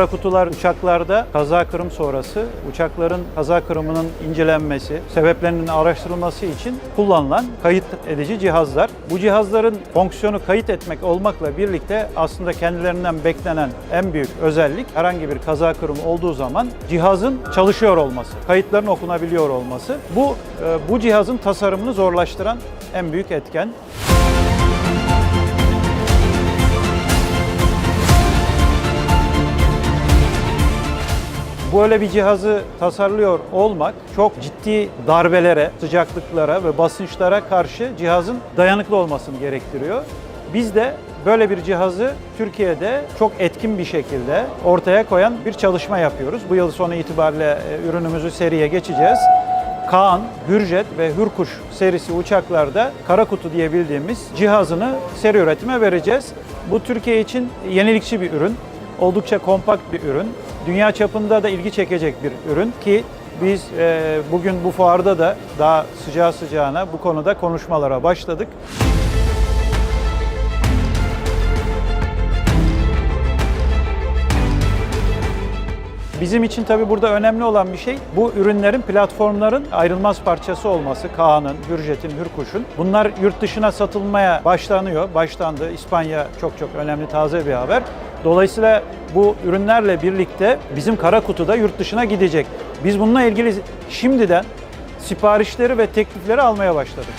kutular uçaklarda kaza kırım sonrası uçakların kaza kırımının incelenmesi, sebeplerinin araştırılması için kullanılan kayıt edici cihazlar. Bu cihazların fonksiyonu kayıt etmek olmakla birlikte aslında kendilerinden beklenen en büyük özellik herhangi bir kaza kırım olduğu zaman cihazın çalışıyor olması, kayıtların okunabiliyor olması. Bu e, bu cihazın tasarımını zorlaştıran en büyük etken. Böyle bir cihazı tasarlıyor olmak çok ciddi darbelere, sıcaklıklara ve basınçlara karşı cihazın dayanıklı olmasını gerektiriyor. Biz de böyle bir cihazı Türkiye'de çok etkin bir şekilde ortaya koyan bir çalışma yapıyoruz. Bu yıl sonu itibariyle e, ürünümüzü seriye geçeceğiz. Kaan, Hürjet ve Hürkuş serisi uçaklarda kara kutu diye cihazını seri üretime vereceğiz. Bu Türkiye için yenilikçi bir ürün. Oldukça kompakt bir ürün. Dünya çapında da ilgi çekecek bir ürün ki biz e, bugün bu fuarda da daha sıcağı sıcağına bu konuda konuşmalara başladık. Bizim için tabii burada önemli olan bir şey bu ürünlerin platformların ayrılmaz parçası olması. Kaan'ın, Hürjet'in, Hürkuş'un. Bunlar yurt dışına satılmaya başlanıyor. Başlandı. İspanya çok çok önemli taze bir haber. Dolayısıyla bu ürünlerle birlikte bizim kara kutuda yurt dışına gidecek. Biz bununla ilgili şimdiden siparişleri ve teklifleri almaya başladık.